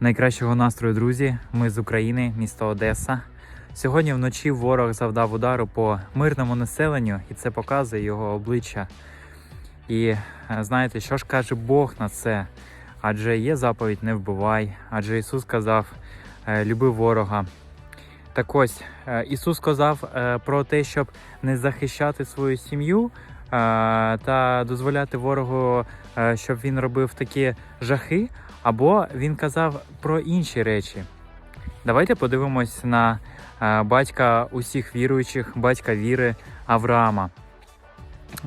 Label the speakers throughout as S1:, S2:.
S1: Найкращого настрою, друзі. Ми з України, місто Одеса. Сьогодні вночі ворог завдав удару по мирному населенню, і це показує його обличчя. І е, знаєте, що ж каже Бог на це? Адже є заповідь не вбивай, адже Ісус сказав е, люби ворога. Так ось е, Ісус сказав про те, щоб не захищати свою сім'ю та дозволяти ворогу, щоб він робив такі жахи, або він казав про інші речі. Давайте подивимось на е, батька усіх віруючих, батька віри Авраама.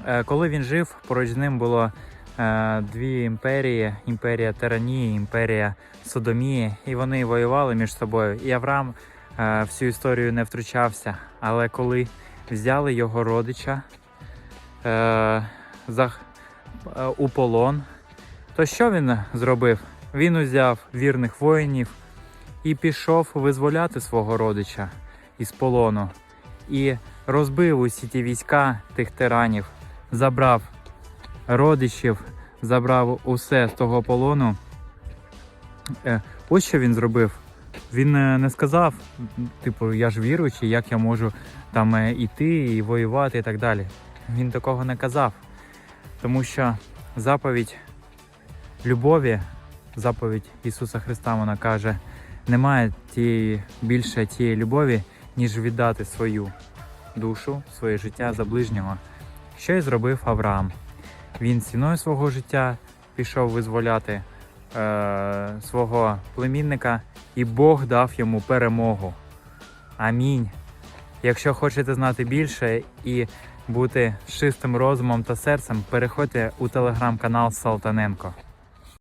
S1: Е, Коли він жив, поруч з ним було е, дві імперії: імперія Тиранії, імперія Содомії, і вони воювали між собою. І Авраам всю історію не втручався. Але коли взяли його родича у полон, то що він зробив? Він узяв вірних воїнів і пішов визволяти свого родича із полону. І розбив усі ті війська тих тиранів, забрав родичів, забрав усе з того полону. Е, Ось що він зробив. Він е, не сказав, типу, я ж віруючий, як я можу там е, іти і воювати і так далі. Він такого не казав. Тому що заповідь любові, заповідь Ісуса Христа, вона каже, немає тієї більше тієї любові, ніж віддати свою душу, своє життя за ближнього. Що і зробив Авраам. Він ціною свого життя пішов визволяти е, свого племінника, і Бог дав йому перемогу. Амінь. Якщо хочете знати більше і бути чистим розумом та серцем, переходьте у телеграм-канал Салтаненко.